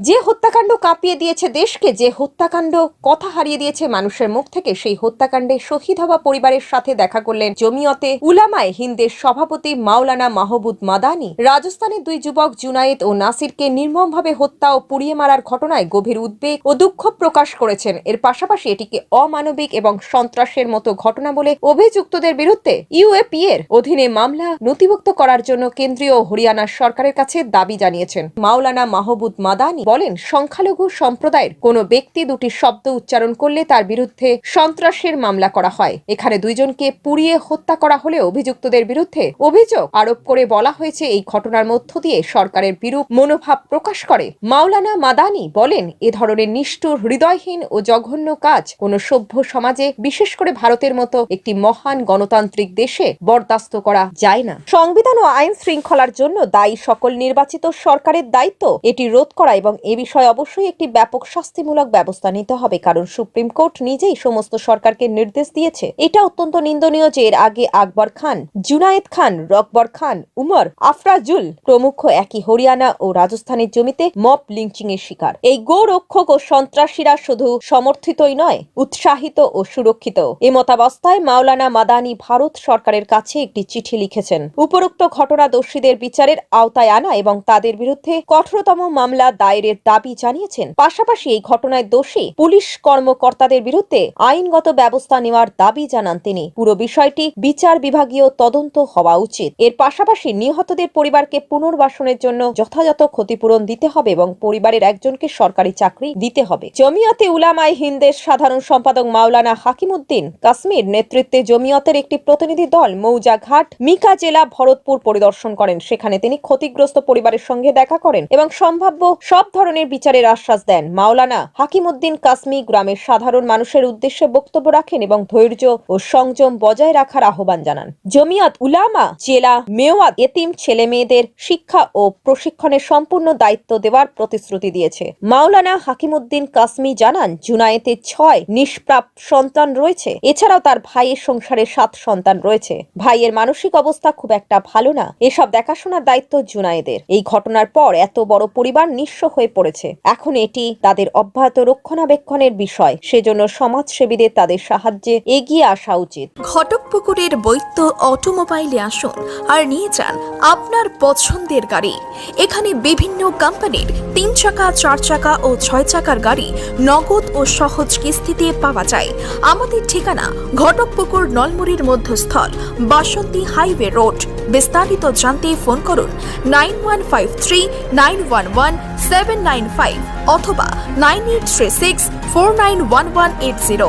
যে হত্যাকাণ্ড কাঁপিয়ে দিয়েছে দেশকে, যে হত্যাকাণ্ড কথা হারিয়ে দিয়েছে মানুষের মুখ থেকে, সেই হত্যাকাণ্ডে শহীদ হওয়া পরিবারের সাথে দেখা করলেন জমিয়তে উলামায় হিন্দের সভাপতি মাওলানা মাহবুব মাদানি। রাজস্থানের দুই যুবক জুনায়েদ ও নাসিরকে নির্মমভাবে হত্যা ও পুড়িয়ে মারার ঘটনায় গভীর উদ্বেগ ও দুঃখ প্রকাশ করেছেন। এর পাশাপাশি এটিকে অমানবিক এবং সন্ত্রাসের মতো ঘটনা বলে অভিযুক্তদের বিরুদ্ধে ইউএপি এর অধীনে মামলা নথিভুক্ত করার জন্য কেন্দ্রীয় হরিয়ানা সরকারের কাছে দাবি জানিয়েছেন। মাওলানা মাহবুব মাদানি বলেন, সংখ্যালঘু সম্প্রদায়ের কোনো ব্যক্তি দুটি শব্দ উচ্চারণ করলে তার বিরুদ্ধে সন্ত্রাসের মামলা করা হয়। এখানে দুইজনকে পুড়িয়ে হত্যা করা হলে অভিযুক্তদের বিরুদ্ধে অভিযোগ আরোপ করে বলা হয়েছে, এই ঘটনার মধ্য দিয়ে সরকারের বিরূপ মনোভাব প্রকাশ করে। মাওলানা মাদানি বলেন, এ ধরনের নিষ্ঠুর, হৃদয়হীন ও জঘন্য কাজ কোনো সভ্য সমাজে, বিশেষ করে ভারতের মতো একটি মহান গণতান্ত্রিক দেশে বরদাস্ত করা যায় না। সংবিধান ও আইন শৃঙ্খলার জন্য দায়ী সকল নির্বাচিত সরকারের দায়িত্ব এটি রোধ করা এবং এ বিষয়ে অবশ্যই একটি ব্যাপক শাস্তিমূলক ব্যবস্থা নিতে হবে, কারণ সুপ্রিম কোর্ট নিজেই সমস্ত সরকারকে নির্দেশ দিয়েছে। এটা অত্যন্ত নিন্দনীয় যে এর আগে আকবর খান, জুনায়েদ খান, রকবর খান, উমর, আফরাজুল প্রমুখ একই হরিয়ানা ও রাজস্থানের জমিতে মপ লিঞ্চিং এর শিকার। এই গো রক্ষক ও সন্ত্রাসীরা শুধু সমর্থিতই নয়, উৎসাহিত ও সুরক্ষিত। এ মতাবস্থায় মাওলানা মাদানি ভারত সরকারের কাছে একটি চিঠি লিখেছেন। উপরোক্ত ঘটনা দোষীদের বিচারের আওতায় আনা এবং তাদের বিরুদ্ধে কঠোরতম মামলা দায়েরের দাবি জানিয়েছেন। পাশাপাশি এই ঘটনায় দোষী পুলিশ কর্মকর্তাদের বিরুদ্ধে আইনগত ব্যবস্থা নেওয়ার দাবি জানান তিনি। পুরো বিষয়টি বিচার বিভাগীয় তদন্ত হওয়া উচিত। এর পাশাপাশি নিহতদের পরিবারকে পুনর্বাসনের জন্য যথাযথ ক্ষতিপূরণ দিতে হবে এবং পরিবারের একজনকে সরকারি চাকরি দিতে হবে। জমিয়তে উলামাই হিন্দের সাধারণ সম্পাদক মাওলানা হাকিমউদ্দিন কাশ্মীর নেতৃত্বে জমিয়তের একটি প্রতিনিধি দল মৌজাঘাট, মিকা জেলা, ভরতপুর পরিদর্শন করেন। সেখানে তিনি ক্ষতিগ্রস্ত পরিবারের সঙ্গে দেখা করেন এবং সম্ভাব্য সব ধরনের বিচারের আশ্বাস দেন মাওলানা হাকিমউদ্দিন কাশ্মী গ্রামের সাধারণ মানুষের উদ্দেশ্যে বক্তব্য রাখেন এবং ধৈর্য ও সংযম বজায় রাখার আহ্বান জানান। জমিয়াত উলামা জেলা মেওয়াত এতিম ছেলে মেয়েদের শিক্ষা ও প্রশিক্ষণের সম্পূর্ণ দায়িত্ব দেওয়ার প্রতিশ্রুতি দিয়েছে। মাওলানা হাকিমউদ্দিন কাশ্মী জানান, জুনায়েতে ছয় নিষ্প্রাপ সন্তান রয়েছে। এছাড়াও তার ভাইয়ের সংসারে সাত সন্তান রয়েছে। ভাইয়ের মানসিক অবস্থা খুব একটা ভালো না। এসব দেখাশোনার দায়িত্ব জুনায়েদের। এই ঘটনার পর এত বড় পরিবার নিঃস্ব হয়ে পড়েছে। এখন এটি তাদের অব্যাহত রক্ষণাবেক্ষণের বিষয়। সেজন্য সমাজসেবীদের তাদের সাহায্যে এগিয়ে আসা উচিত। ঘটকপুকুরের বৈত্য অটোমোবাইলে আসুন আর নিয়ে যান আপনার পছন্দের গাড়ি। এখানে বিভিন্ন কোম্পানির তিন চাকা, চার চাকা ও ছয় চাকার গাড়ি নগদ ও সহজ কিস্তিতে পাওয়া যায়। আমাদের ঠিকানা ঘটকপুকুর নলমুড়ির মধ্যস্থল বাসন্তী হাইওয়ে রোড। বিস্তারিত জানতে ফোন করুন nine one five three nine one one seven nine five অথবা nine eight three six four nine one one eight zero